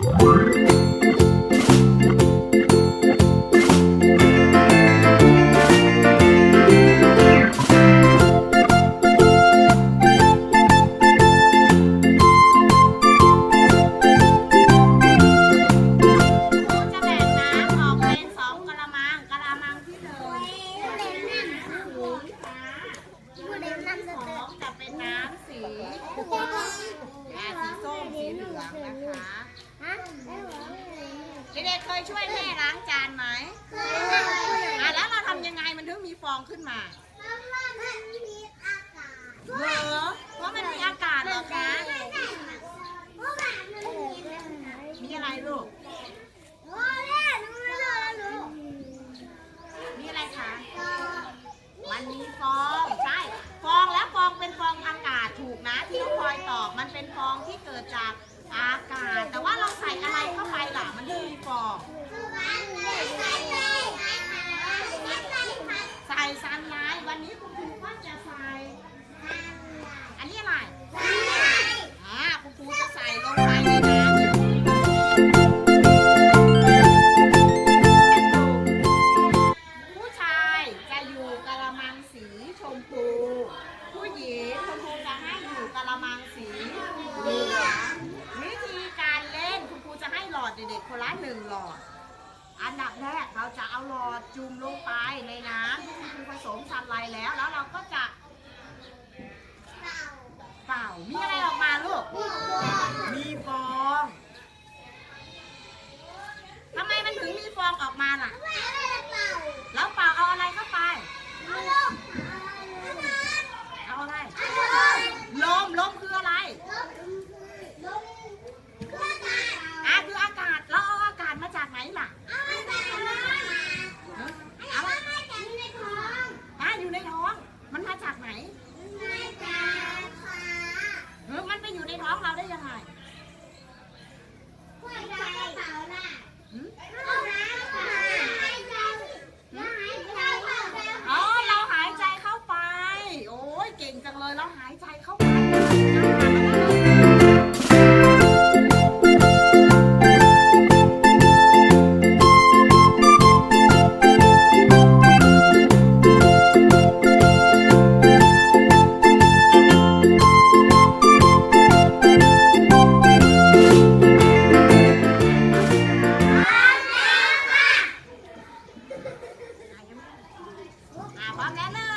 ครูจะแบ่งน้ำออกเป็นสองกะละมังกะละมังที่หนึ่งสีฟ้าสองจะเป็นน้ำสีอ่าสีส้มสีเหลืองนะคะ เด็กๆเคยช่วยแม่ล้างจานไหมอะแล้วเราทำยังไงมันถึงมีฟองขึ้นมาเหรอเพราะมันมีอากาศเหรอคะมีอะไรลูก มีอะไรคะ มันมีฟองใช่ ฟองแล้วฟองเป็นฟองอากาศถูกนะที่น้องพลอยตอบ มันเป็นฟองที่เกิดจาก อากาศ แต่ว่าเราใส่อะไรเข้าไปล่ะ มันถึงมีฟองใส่ซันไลท์วันนี้คุณครูก็จะใส่ อันนี้อะไรอ่าคุณครูจะใส่ลงไปในน้ำ ผู้ชายจะอยู่กะละมังสีชมพู ผู้หญิงคุณครูจะให้อยู่กะละมังสีเหลืองวิธีการเล่นคุณครูจะให้หลอด เด็กๆคนละหนึ่งหลอด อันดับแรกเราจะเอาหลอดจุ่มลงไปในน้ำที่คุณผสมซันไลแล้วแล้วเราก็จะเป่ามีอะไรออกมาลูก มีฟองทำไมมันถึงมีฟองออกมาล่ะ เก่งจังเลยแล้วหายใจเข้าไปอะพร้อมแล้วนะ